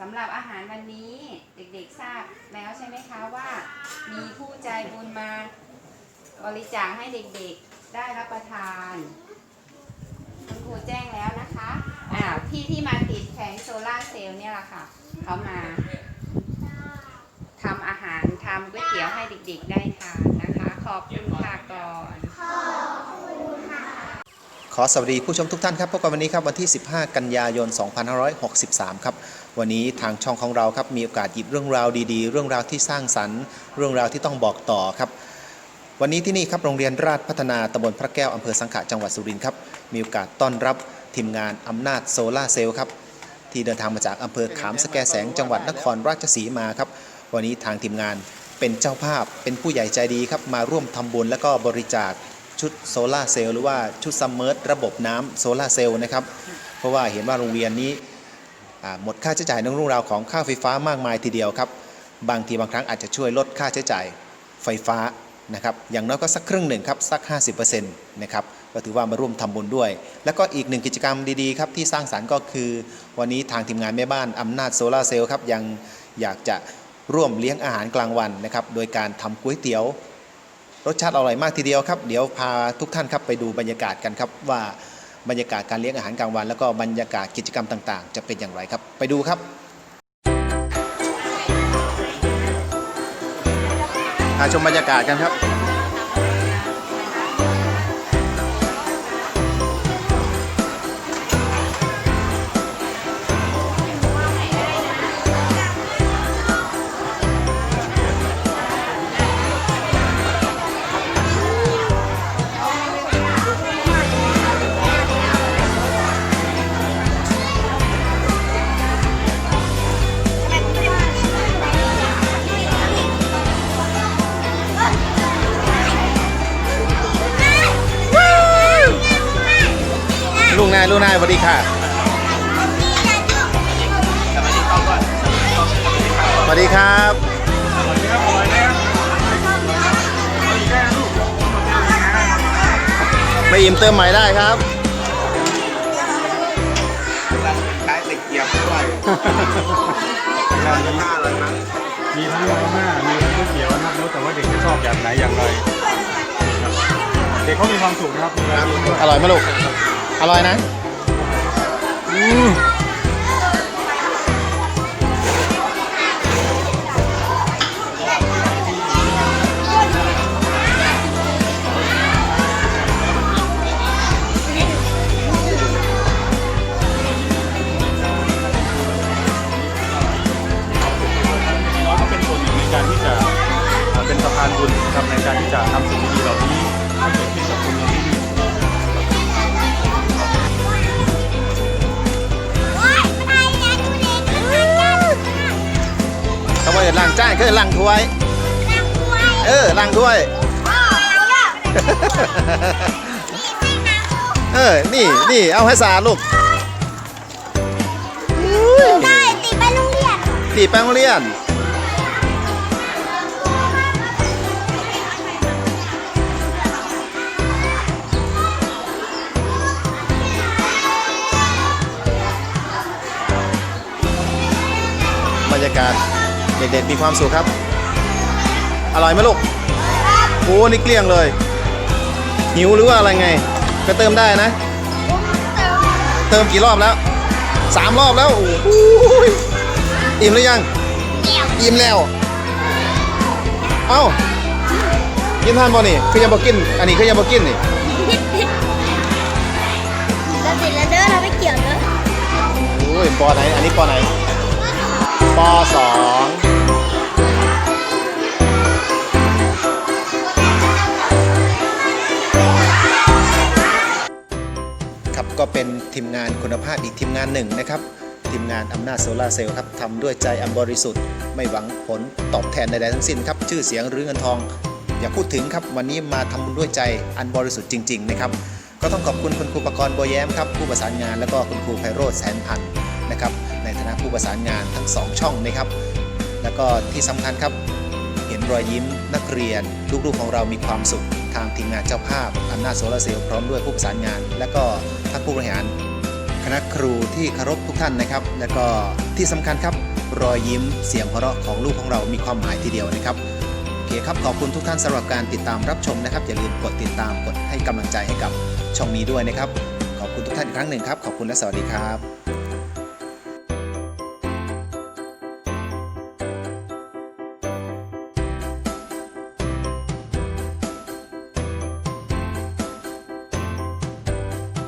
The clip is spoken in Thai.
สำหรับอาหารวันนี้เด็กๆทราบแล้วใช่ไหมคะว่า มีผู้ใจบุญมาบริจาคให้เด็กๆได้รับประทานคุณครูแจ้งแล้วนะคะอ่าพี่ที่มาติดแผงโซลาเซลล์เนี่ยแหละค่ะเขามาทำอาหารทำก๋วยเตี๋ยวให้เด็กๆได้ทานนะคะ ขอบคุณค่ะก่อนขอสวัสดีผู้ชมทุกท่านครับพบกันวันนี้ครับวันที่ 15 กันยายน 2563 ครับ วันนี้ทางช่องของเราครับมีโอกาสหยิบเรื่องราวดีๆ เรื่องราวที่สร้างสรรค์ เรื่องราวที่ต้องบอกต่อครับ วันนี้ที่นี่ครับโรงเรียนราชพัฒนาตำบลพระแก้วอำเภอสังขะจังหวัดสุรินทร์ครับมีโอกาสต้อนรับทีมงานอำนาจโซลาเซลล์ครับที่เดินทางมาจากอำเภอขามสแกแสงจังหวัดนครราชสีมาครับ วันนี้ทางทีมงานเป็นเจ้าภาพเป็นผู้ใหญ่ใจดีครับมาร่วมทำบุญและก็บริจาคชุดโซลาเซลล์หรือว่าชุดซัมเมอร์ระบบน้ำโซลาเซลล์นะครับ เพราะว่าเห็นว่าโรงเรียนนี้ หมดค่าใช้จ่ายในเรื่องราวของค่าไฟฟ้ามากมายทีเดียวครับ บางทีบางครั้งอาจจะช่วยลดค่าใช้จ่ายไฟฟ้านะครับอย่างน้อยก็สักครึ่งหนึ่งครับสัก 50%นะครับก็ถือว่ามาร่วมทำบุญด้วย แล้วก็อีกหนึ่งกิจกรรมดีๆครับที่สร้างสรรค์ก็คือ วันนี้ทางทีมงานแม่บ้านอำนาจโซลาเซลล์ครับยังอยากจะร่วมเลี้ยงอาหารกลางวันนะครับโดยการทำก๋วยเตี๋ยว รสชาติอร่อยมากทีเดียวครับ เดี๋ยวพาทุกท่านครับไปดูบรรยากาศกันครับว่า บรรยากาศการเลี้ยงอาหารกลางวัน แล้วก็บรรยากาศกิจกรรมต่างๆ จะเป็นอย่างไรครับ ไปดูครับพาชมบรรยากาศกันครับ ลุงนายลุงนายสวัสดีค่ะสวัสดีครับไม่อิ่มเติมใหม่ได้ครับใช้ตะเกียบด้วยราคาอะไรมั้งมีทั้งมาม่ามีทั้งก๋วยเตี๋ยวนะครับแล้วแต่ว่าเด็กจะชอบแบบไหนอย่างไรครับเด็กเขามีความสุขนะครับเวลากินด้วยอร่อยไหมลูก อร่อยนะอืมน้องก็เป็นส่วนหนึ่งในการที่จะเป็นสะพานบุญนะครับในการที่จะทำสิ่ง อกอย่าล้างจานคือล้างถ้วย เออล้างถ้วย เออ นี่นี่เอาให้สะอาดลูกอุ้ยได้ติดไปโรงเรียนตีแป้งโรงเรียนบรรยากาศ เด็กๆมีความสุขครับ อร่อยไหมลูกโอ้นี่เกลี้ยงเลย หิวหรือว่าอะไรไง ก็เติมได้นะ เติมกี่รอบแล้วสามรอบแล้วโอ้โหอิ่มหรือยังอิ่มแล้ว เอ้ากินทานบ่นี่คือยังบ่กิน อันนี้คือยังบ่กินนี่เราติดแล้วเด้อเราไม่เกี่ยวเด้อโอ้ยปอไหน อันนี้ปอไหน ปสองครับก็เป็นทีมงานคุณภาพอีกทีมงานหนึ่งนะครับ ทีมงานอำนาจโซลาร์เซลล์ครับทำด้วยใจอันบริสุทธิ์ ไม่หวังผลตอบแทนใดๆทั้งสิ้นครับ ชื่อเสียงหรือเงินทอง อย่าพูดถึงครับวันนี้มาทำบุญด้วยใจอันบริสุทธิ์จริง ๆ นะครับ ก็ต้องขอบคุณคุณครูประกรณ์บัวแย้มครับผู้ประสานงานแล้วก็คุณครูไพโรธแสนพันธ์นะครับ ผู้ประสานงานทั้งสองช่องนะครับ แล้วก็ที่สำคัญครับ เห็นรอยยิ้มนักเรียนลูกๆของเรามีความสุข ทางทีมงานเจ้าภาพอำนาจโซลาร์เซลล์พร้อมด้วยผู้ประสานงาน และก็ท่านผู้บริหาร คณะครูที่เคารพทุกท่านนะครับ และก็ที่สำคัญครับรอยยิ้มเสียงหัวเราะของลูกของเรามีความหมายทีเดียวนะครับโอเคครับขอบคุณทุกท่านสำหรับการติดตามรับชมนะครับ อย่าลืมกดติดตามกดให้กำลังใจให้กับช่องนี้ด้วยนะครับ ขอบคุณทุกท่านอีกครั้งหนึ่งครับ ขอบคุณและสวัสดีครับ